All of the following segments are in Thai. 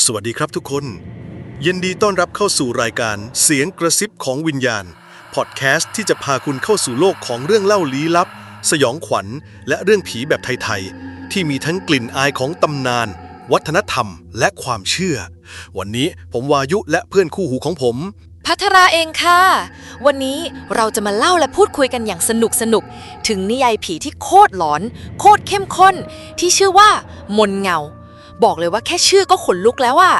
สวัสดีครับทุกคน ยินดีต้อนรับเข้าสู่รายการเสียงกระซิบของวิญญาณ พอดแคสต์ที่จะพาคุณเข้าสู่โลกของเรื่องเล่าลี้ลับ สยองขวัญ และเรื่องผีแบบไทยๆ ที่มีทั้งกลิ่นอายของตำนาน วัฒนธรรม และความเชื่อ วันนี้ผมวายุและเพื่อนคู่หูของผม พัทราเองค่ะ วันนี้เราจะมาเล่าและพูดคุยกันอย่างสนุกสนุกถึงนิยายผีที่โคตรหลอน โคตรเข้มข้น ที่ชื่อว่ามนเงา บอกเลยว่าแค่ชื่อก็ขนลุกแล้วอะ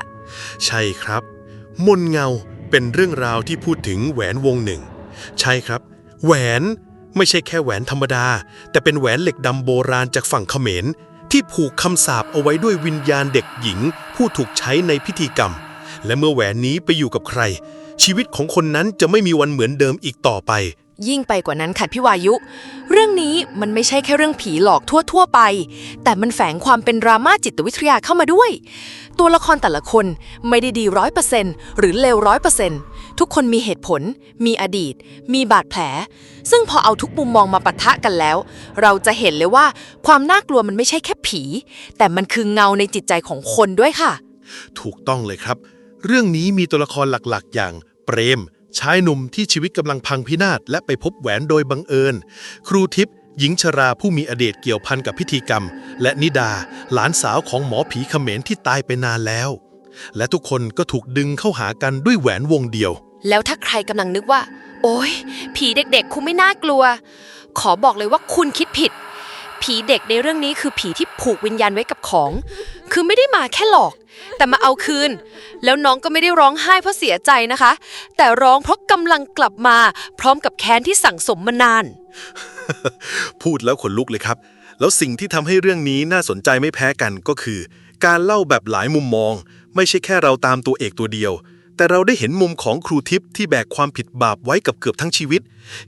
ใช่ครับ มนเงาเป็นเรื่องราวที่พูดถึงแหวนวงหนึ่ง ใช่ครับ แหวนไม่ใช่แค่แหวนธรรมดา แต่เป็นแหวนเหล็กดำโบราณจากฝั่งเขมร ที่ผูกคำสาปเอาไว้ด้วยวิญญาณเด็กหญิง ผู้ถูกใช้ในพิธีกรรม และเมื่อแหวนนี้ไปอยู่กับใคร ชีวิตของคนนั้นจะไม่มีวันเหมือนเดิมอีกต่อไป ยิ่งไปกว่านั้นค่ะพี่วายุ เรื่องนี้มันไม่ใช่แค่เรื่องผีหลอกทั่วๆไป แต่มันแฝงความเป็นดราม่าจิตวิทยาเข้ามาด้วย ตัวละครแต่ละคนไม่ได้ดีร้อยเปอร์เซนต์หรือเลวร้อยเปอร์เซนต์ทุกคนมีเหตุผล มีอดีต มีบาดแผล ซึ่งพอเอาทุกมุมมองมาปะทะกันแล้ว เราจะเห็นเลยว่าความน่ากลัวมันไม่ใช่แค่ผี แต่มันคือเงาในจิตใจของคนด้วยค่ะ ถูกต้องเลยครับ เรื่องนี้มีตัวละครหลักๆ อย่างเปรม ชายหนุ่มที่ชีวิตกำลังพังพินาศและไปพบแหวนโดยบังเอิญ ครูทิพย์หญิงชราผู้มีอดีตเกี่ยวพันกับพิธีกรรม และนิดา หลานสาวของหมอผีเขมรที่ตายไปนานแล้ว และทุกคนก็ถูกดึงเข้าหากันด้วยแหวนวงเดียว แล้วถ้าใครกำลังนึกว่า โอ๊ยผีเด็กๆ คุณไม่น่ากลัว ขอบอกเลยว่าคุณคิดผิด ผีเด็กในเรื่องนี้คือผีที่ผูกวิญญาณไว้กับของ คือไม่ได้มาแค่หลอก แต่มาเอาคืน แล้วน้องก็ไม่ได้ร้องไห้เพราะเสียใจนะคะ แต่ร้องเพราะกำลังกลับมาพร้อมกับแค้นที่สั่งสมมานาน พูดแล้วขนลุกเลยครับ แล้วสิ่งที่ทำให้เรื่องนี้น่าสนใจไม่แพ้กันก็คือ การเล่าแบบหลายมุมมอง ไม่ใช่แค่เราตามตัวเอกตัวเดียว แต่เราได้เห็นมุมของครูทิพย์ที่แบกความผิดบาปไว้กับเกือบทั้งชีวิต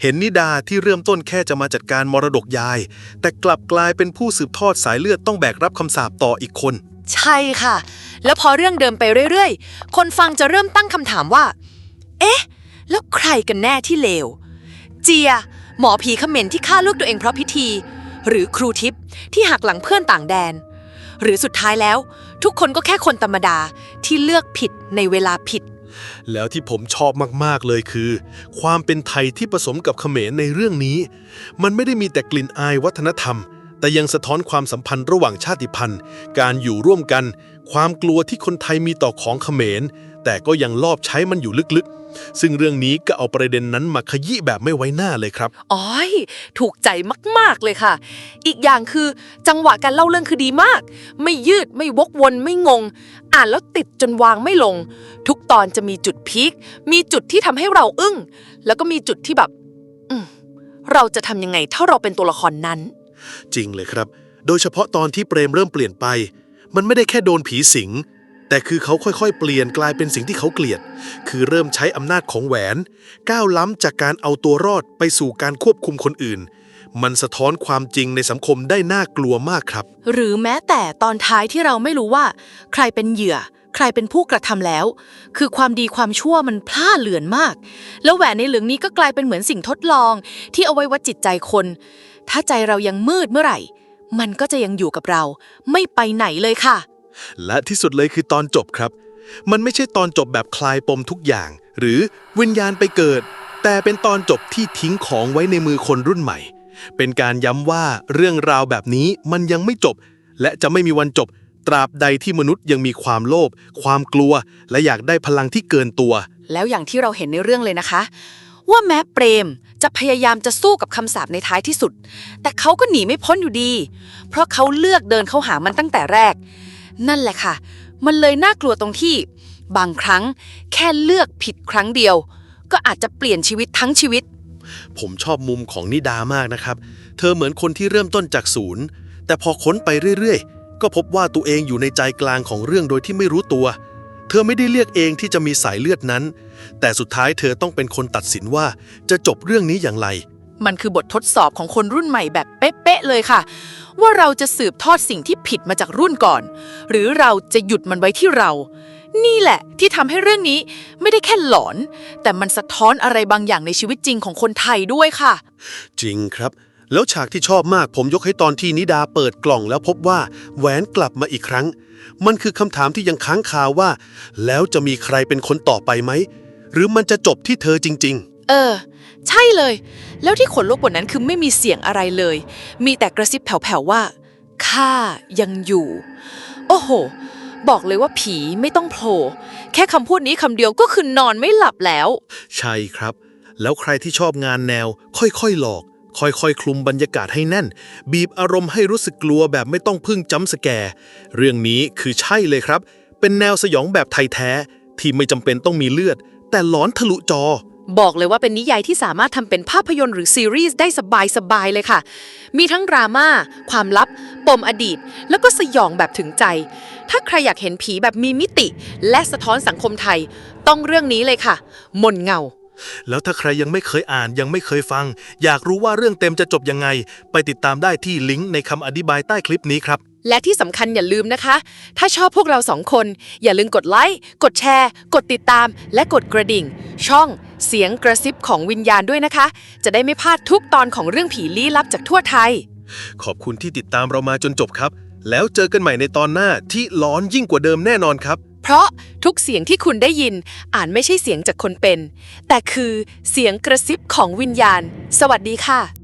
เห็นนิดาที่เริ่มต้นแค่จะมาจัดการมรดกยาย แต่กลับกลายเป็นผู้สืบทอดสายเลือดต้องแบกรับคำสาปต่ออีกคน ใช่ค่ะ แล้วพอเรื่องเดิมไปเรื่อยๆ คนฟังจะเริ่มตั้งคำถามว่า เอ๊ะ แล้วใครกันแน่ที่เลว เจีย หมอผีเขมรที่ฆ่าลูกตัวเองเพราะพิธี หรือครูทิพย์ที่หักหลังเพื่อนต่างแดน หรือสุดท้ายแล้ว ทุกคนก็แค่คนธรรมดาที่เลือกผิดในเวลาผิด แล้วที่ผมชอบมาก ๆ เลยคือ ความเป็นไทยที่ผสมกับเขมรในเรื่องนี้ มันไม่ได้มีแต่กลิ่นอายวัฒนธรรม แต่ยังสะท้อนความสัมพันธ์ระหว่างชาติพันธุ์ การอยู่ร่วมกัน ความกลัวที่คนไทยมีต่อของเขมร แต่ก็ยังลอบใช้มันอยู่ลึกๆ ซึ่งเรื่องนี้ก็เอาประเด็นนั้นมาขยี้แบบไม่ไว้หน้าเลยครับอ๋อย ถูกใจมากๆเลยค่ะ อีกอย่างคือจังหวะการเล่าเรื่องคือดีมาก ไม่ยืดไม่วกวนไม่งง อ่านแล้วติดจนวางไม่ลง ทุกตอนจะมีจุดพีคมีจุดที่ทำให้เราอึ้ง แล้วก็มีจุดที่แบบ อืมเราจะทำยังไงถ้าเราเป็นตัวละครนั้น จริงเลยครับ โดยเฉพาะตอนที่เปรมเริ่มเปลี่ยนไป มันไม่ได้แค่โดนผีสิง แต่คือเขาค่อยๆ เปลี่ยนกลายเป็นสิ่งที่เขาเกลียด คือเริ่มใช้อำนาจของแหวน ก้าวล้ำจากการเอาตัวรอดไปสู่การควบคุมคนอื่น มันสะท้อนความจริงในสังคมได้น่ากลัวมากครับ หรือแม้แต่ตอนท้ายที่เราไม่รู้ว่า ใครเป็นเหยื่อ ใครเป็นผู้กระทำแล้ว คือความดีความชั่วมันพล่าเหลือนมาก แล้วแหวนในเหลืองนี้ก็กลายเป็นเหมือนสิ่งทดลอง ที่เอาไว้วัดจิตใจคน ถ้าใจเรายังมืดเมื่อไหร่ มันก็จะยังอยู่กับเรา ไม่ไปไหนเลยค่ะ และที่สุดเลยคือตอนจบครับ มันไม่ใช่ตอนจบแบบคลายปมทุกอย่าง หรือวิญญาณไปเกิด แต่เป็นตอนจบที่ทิ้งของไว้ในมือคนรุ่นใหม่ เป็นการย้ำว่าเรื่องราวแบบนี้มันยังไม่จบ และจะไม่มีวันจบ ตราบใดที่มนุษย์ยังมีความโลภความกลัว และอยากได้พลังที่เกินตัว แล้วอย่างที่เราเห็นในเรื่องเลยนะคะ ว่าแม้เปรม จะพยายามจะสู้กับคำสาปในท้ายที่สุด แต่เขาก็หนีไม่พ้นอยู่ดี เพราะเขาเลือกเดินเข้าหามันตั้งแต่แรก นั่นแหละค่ะ มันเลยน่ากลัวตรงที่ บางครั้งแค่เลือกผิดครั้งเดียว ก็อาจจะเปลี่ยนชีวิตทั้งชีวิต ผมชอบมุมของนิดามากนะครับ เธอเหมือนคนที่เริ่มต้นจากศูนย์ แต่พอค้นไปเรื่อยๆ ก็พบว่าตัวเองอยู่ในใจกลางของเรื่องโดยที่ไม่รู้ตัว เธอไม่ได้เลือกเองที่จะมีสายเลือดนั้น แต่สุดท้ายเธอต้องเป็นคนตัดสินว่าจะจบเรื่องนี้อย่างไร มันคือบททดสอบของคนรุ่นใหม่แบบเป๊ะๆเลยค่ะ ว่าเราจะสืบทอดสิ่งที่ผิดมาจากรุ่นก่อน หรือเราจะหยุดมันไว้ที่เรา นี่แหละที่ทำให้เรื่องนี้ไม่ได้แค่หลอน แต่มันสะท้อนอะไรบางอย่างในชีวิตจริงของคนไทยด้วยค่ะ จริงครับ แล้วฉากที่ชอบมากผมยกให้ตอนที่นิดาเปิดกล่องแล้วพบว่าแหวนกลับมาอีกครั้ง มันคือคำถามที่ยังค้างคาว่า แล้วจะมีใครเป็นคนต่อไปไหม หรือมันจะจบที่เธอจริงเออ ใช่เลย แล้วที่ขนลุกกว่านั้นคือไม่มีเสียงอะไรเลย มีแต่กระซิบแผ่วๆว่าข้ายังอยู่ โอ้โห บอกเลยว่าผีไม่ต้องโผล่แค่คำพูดนี้คำเดียวก็คือนอนไม่หลับแล้ว ใช่ครับ แล้วใครที่ชอบงานแนว ค่อยๆหลอก ค่อยๆ คลุมบรรยากาศให้แน่น บีบอารมณ์ให้รู้สึกกลัวแบบไม่ต้องพึ่งจำสแกร์เรื่องนี้คือใช่เลยครับ เป็นแนวสยองแบบไทยแท้ ที่ไม่จำเป็นต้องมีเลือด แต่หลอนทะลุจอ บอกเลยว่าเป็นนิยายที่สามารถทำเป็นภาพยนตร์หรือซีรีส์ได้สบายๆเลยค่ะ มีทั้งดราม่าความลับ ปมอดีต แล้วก็สยองแบบถึงใจ ถ้าใครอยากเห็นผีแบบมีมิติ และสะท้อนสังคมไทย ต้องเรื่องนี้เลยค่ะ มนเงา แล้วถ้าใครยังไม่เคยอ่านยังไม่เคยฟัง อยากรู้ว่าเรื่องเต็มจะจบยังไง ไปติดตามได้ที่ลิงก์ในคำอธิบายใต้คลิปนี้ครับ และที่สำคัญอย่าลืมนะคะ ถ้าชอบพวกเราสองคน อย่าลืมกดไลค์กดแชร์ กดติดตาม และกดกระดิ่ง ช่องเสียงกระซิบของวิญญาณด้วยนะคะ จะได้ไม่พลาดทุกตอนของเรื่องผีลี้ลับจากทั่วไทย ขอบคุณที่ติดตามเรามาจนจบครับ แล้วเจอกันใหม่ในตอนหน้าที่หลอนยิ่งกว่าเดิมแน่นอนครับ เพราะทุกเสียงที่คุณได้ยินอ่านไม่ใช่เสียงจากคนเป็น แต่คือเสียงกระซิบของวิญญาณ สวัสดีค่ะ